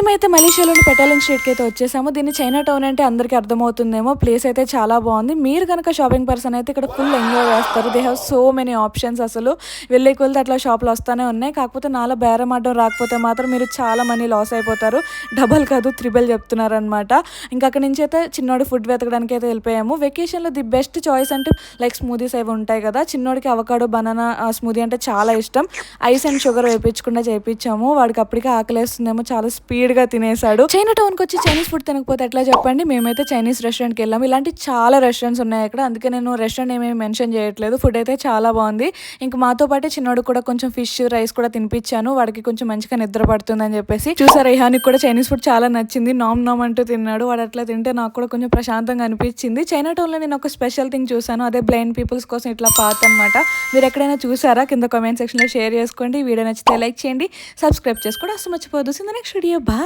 మేమైతే మలేషియాలోని పెటాలింగ్ స్ట్రీట్కి అయితే వచ్చేసాము. దీన్ని చైనా టౌన్ అంటే అందరికీ అర్థమవుతుందేమో. ప్లేస్ అయితే చాలా బాగుంది. మీరు కనుక షాపింగ్ పర్సన్ అయితే ఇక్కడ ఫుల్ ఎంజాయ్ చేస్తారు. They have so many options అసలు. వెళ్ళే కొలితే అట్లా షాపులు వస్తూనే ఉన్నాయి. కాకపోతే నాలో బేరం ఆడడం రాకపోతే మాత్రం మీరు చాలా మనీ లాస్ అయిపోతారు. డబల్ కాదు త్రిబుల్ చెప్తున్నారు అనమాట ఇంకా అక్కడి నుంచి అయితే చిన్నోడి ఫుడ్ వెతకడానికి అయితే వెళ్ళిపోయాము. వెకేషన్లో ది బెస్ట్ చాయిస్ అంటే లైక్ స్మూదీస్ అవి ఉంటాయి కదా. చిన్నోడికి అవకాడో బనానా స్మూదీ అంటే చాలా ఇష్టం. ఐస్ అండ్ షుగర్ వేయించకుండా చేయించాము వాడికి అప్పటికే ఆకలేస్తుందేమో చాలా స్పీడ్ స్పీడ్గా తినేసాడు చైనా టౌన్కి వచ్చి చైనీస్ ఫుడ్ తినకపోతే ఎట్లా చెప్పండి? మేమైతే చైనీస్ రెస్టారెంట్కి వెళ్ళాం. ఇలాంటి చాలా రెస్టారెంట్స్ ఉన్నాయి అక్కడ. అందుకే నేను రెస్టారెంట్ ఏమేమి మెన్షన్ చేయట్లేదు. ఫుడ్ అయితే చాలా బాగుంది. ఇంకా మాతో పాటే చిన్నోడు కూడా కొంచెం ఫిష్ రైస్ కూడా తినిపించాను. వాడికి కొంచెం మంచిగా నిద్ర పడుతుందని చెప్పేసి. చూసారు ఇహానికి కూడా చైనీస్ ఫుడ్ చాలా నచ్చింది. నామ్ నామ్ అంటూ తిన్నాడు. వాడు అట్లా తింటే నాకు కూడా కొంచెం ప్రశాంతంగా అనిపించింది. చైనా టౌన్లో నేను ఒక స్పెషల్ థింగ్ చూసాను అదే బ్లైండ్ పీపుల్స్ కోసం ఇట్లా పాత అనమాట మీరు ఎక్కడైనా చూసారా? కింద కామెంట్ సెక్షన్లో షేర్ చేసుకోండి. వీడియో నచ్చితే లైక్ చేయండి. సబ్స్క్రైబ్ చేసుకోండి అసలు మర్చిపోదు నెక్స్ట్ వీడియో బాయ్